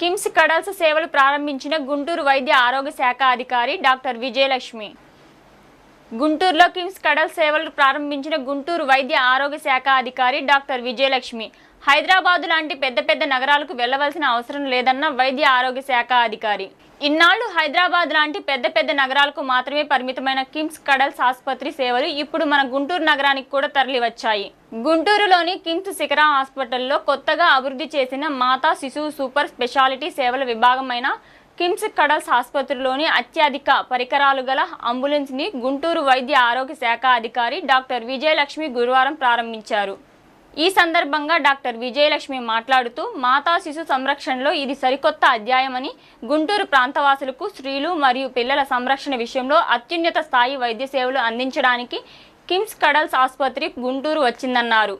KIMS cuddles సేవలు ప్రారంభించిన గుంటూరు వైద్య ఆరోగ్య శాఖ అధికారి డాక్టర్ విజయలక్ష్మి. గుంటూరులో కిమ్స్ కడల్ సేవలు ప్రారంభించిన గుంటూరు వైద్య ఆరోగ్య శాఖ అధికారి డాక్టర్ విజయలక్ష్మి. హైదరాబాద్ లాంటి పెద్ద పెద్ద నగరాలకు వెళ్ళవలసిన అవసరం లేదన్న వైద్య ఆరోగ్య శాఖ అధికారి. ఇన్నాళ్ళు హైదరాబాద్ లాంటి పెద్ద పెద్ద నగరాలకు మాత్రమే పరిమితమైన కిమ్స్ కడల్స్ ఆసుపత్రి సేవలు ఇప్పుడు మన గుంటూరు నగరానికి కూడా తరలివచ్చాయి. గుంటూరులోని కిమ్స్ శిఖరా హాస్పిటల్లో కొత్తగా అభివృద్ధి చేసిన మాతా శిశువు సూపర్ స్పెషాలిటీ సేవల విభాగమైన కిమ్స్ కడల్స్ ఆసుపత్రిలోని అత్యధిక పరికరాలు గల అంబులెన్స్ని గుంటూరు వైద్య ఆరోగ్య శాఖ అధికారి డాక్టర్ విజయలక్ష్మి గురువారం ప్రారంభించారు. ఈ సందర్భంగా డాక్టర్ విజయలక్ష్మి మాట్లాడుతూ మాతా శిశు సంరక్షణలో ఇది సరికొత్త అధ్యాయమని గుంటూరు ప్రాంతవాసులకు స్త్రీలు మరియు పిల్లల సంరక్షణ విషయంలో అత్యున్నత స్థాయి వైద్య సేవలు అందించడానికి కిమ్స్ కడల్స్ ఆసుపత్రి గుంటూరు వచ్చిందన్నారు.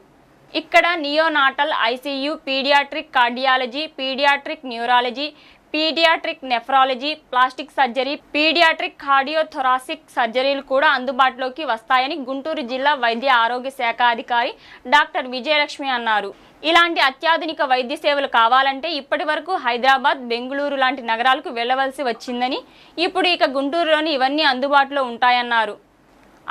ఇక్కడ neonatal ICU paediatric cardiology paediatric neurology paediatric nephrology plastic surgery paediatric cardiothoracic సర్జరీలు కూడా అందుబాటులోకి వస్తాయని గుంటూరు జిల్లా వైద్య ఆరోగ్య శాఖ అధికారి డాక్టర్ విజయలక్ష్మి అన్నారు. ఇలాంటి అత్యాధునిక వైద్య సేవలు కావాలంటే ఇప్పటి వరకు హైదరాబాద్ బెంగళూరు లాంటి నగరాలకు వెళ్ళవలసి వచ్చిందని ఇప్పుడు ఇక గుంటూరులోని ఇవన్నీ అందుబాటులో ఉంటాయన్నారు.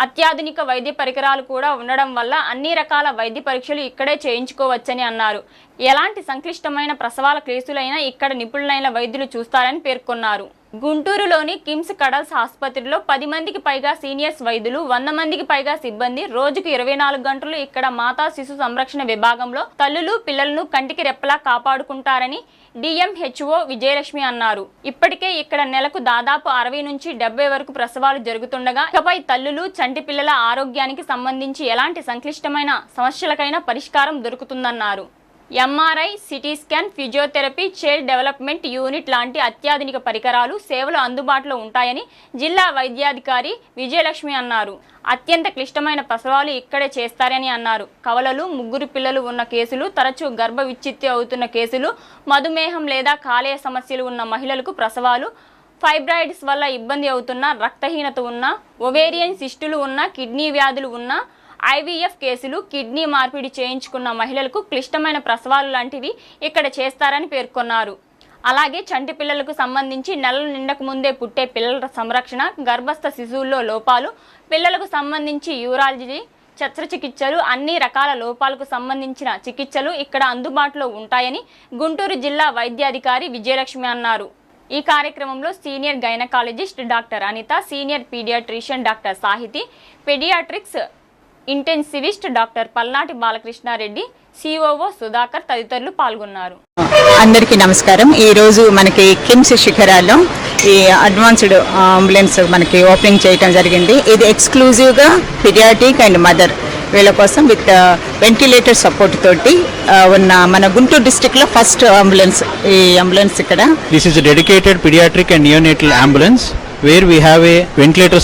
అత్యాధునిక వైద్య పరికరాలు కూడా ఉండడం వల్ల అన్ని రకాల వైద్య పరీక్షలు ఇక్కడే చేయించుకోవచ్చని అన్నారు. ఎలాంటి సంక్లిష్టమైన ప్రసవాల కేసులైనా ఇక్కడ నిపుణులైన వైద్యులు చూస్తారని పేర్కొన్నారు. గుంటూరులోని కిమ్స్ కడల్స్ ఆసుపత్రిలో పది మందికి పైగా సీనియర్స్ వైద్యులు వంద మందికి పైగా సిబ్బంది రోజుకు ఇరవై నాలుగు గంటలు ఇక్కడ మాతా శిశు సంరక్షణ విభాగంలో తల్లులు పిల్లలను కంటికి రెప్పలా కాపాడుకుంటారని డిఎంహెచ్ఓ విజయలక్ష్మి అన్నారు. ఇప్పటికే ఇక్కడ నెలకు దాదాపు అరవై నుంచి డెబ్బై వరకు ప్రసవాలు జరుగుతుండగా ఇకపై తల్లులు చంటి పిల్లల ఆరోగ్యానికి సంబంధించి ఎలాంటి సంక్లిష్టమైన సమస్యలకైనా పరిష్కారం దొరుకుతుందన్నారు. MRI CT scan physiotherapy child development unit లాంటి అత్యాధునిక పరికరాలు సేవలు అందుబాటులో ఉంటాయని జిల్లా వైద్యాధికారి విజయలక్ష్మి అన్నారు. అత్యంత క్లిష్టమైన ప్రసవాలు ఇక్కడే చేస్తారని అన్నారు. కవలలు ముగ్గురు పిల్లలు ఉన్న కేసులు తరచూ గర్భ విచ్ఛిత్తి అవుతున్న కేసులు మధుమేహం లేదా కాలేయ సమస్యలు ఉన్న మహిళలకు ప్రసవాలు ఫైబ్రాయిడ్స్ వల్ల ఇబ్బంది అవుతున్న రక్తహీనత ఉన్న ఒవేరియన్ సిస్టులు ఉన్న కిడ్నీ వ్యాధులు ఉన్న ఐవీఎఫ్ కేసులు కిడ్నీ మార్పిడి చేయించుకున్న మహిళలకు క్లిష్టమైన ప్రసవాలు లాంటివి ఇక్కడ చేస్తారని పేర్కొన్నారు. అలాగే చంటి పిల్లలకు సంబంధించి నెలలు నిండక ముందే పుట్టే పిల్లల సంరక్షణ గర్భస్థ శిశువుల్లో లోపాలు పిల్లలకు సంబంధించి యూరాలజీ శస్త్రచికిత్సలు అన్ని రకాల లోపాలకు సంబంధించిన చికిత్సలు ఇక్కడ అందుబాటులో ఉంటాయని గుంటూరు జిల్లా వైద్యాధికారి విజయలక్ష్మి అన్నారు. ఈ కార్యక్రమంలో senior gynaecologist doctor Anitha senior paediatrician doctor Sahithi paediatrics intensivist doctor Palnati Balakrishna Reddy COO Sudhakar తదితరులు పాల్గొన్నారు. అందరికీ నమస్కారం. ఈ రోజు మనకి కిమ్స్ శిఖరాల్లో ఈ అడ్వాన్స్డ్ అంబులెన్స్ మనకి ఓపెనింగ్ చేయటం జరిగింది. ఇది ఎక్స్క్లూజివ్గా పిడియాటిక్ అండ్ మదర్ వీళ్ళ కోసం విత్ వెంటిలేటర్ సపోర్ట్ తోటి ఉన్న మన గుంటూరు డిస్టిక్లో ఫస్ట్ అంబులెన్స్ ఈ అంబులెన్స్ ఇక్కడ. This is a dedicated pediatric and neonatal ambulance where we have a ventilator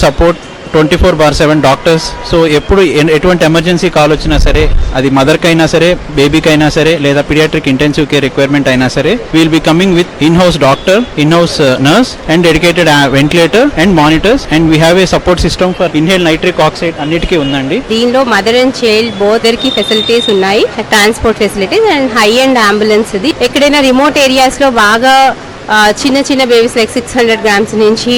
twenty four bar seven doctors. So ఎప్పుడు ఎటువంటి ఎమర్జెన్సీ కాల్ వచ్చినా సరే అది మదర్కి అయినా సరే బేబీకి అయినా సరే లేదా పిడియాట్రిక్ ఇంటెన్సివ్ కేర్ రిక్వైర్మెంట్ అయినా సరే will be coming with in house doctor in house nurse and dedicated ventilator and monitors and we have a support system for inhale nitric oxide అన్నిటికీ ఉందండి. దీనిలో మదర్ అండ్ చైల్డ్ బోదర్కి facilities ఉన్నాయి transport facilities and high and ambulance ఇది ఎక్కడైనా remote ఏరియాస్లో బాగా చిన్న చిన్న babies like six hundred grams నుంచి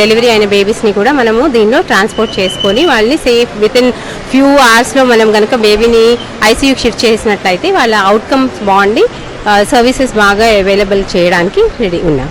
డెలివరీ అయిన బేబీస్ని కూడా మనము దీనిలో ట్రాన్స్పోర్ట్ చేసుకొని వాళ్ళని సేఫ్ విత్ ఇన్ ఫ్యూ అవర్స్లో మనం కనుక బేబీని ఐసీయూ షిఫ్ట్ చేసినట్లయితే వాళ్ళ అవుట్కమ్స్ బాగుండి సర్వీసెస్ బాగా అవైలబుల్ చేయడానికి రెడీ ఉన్నాం.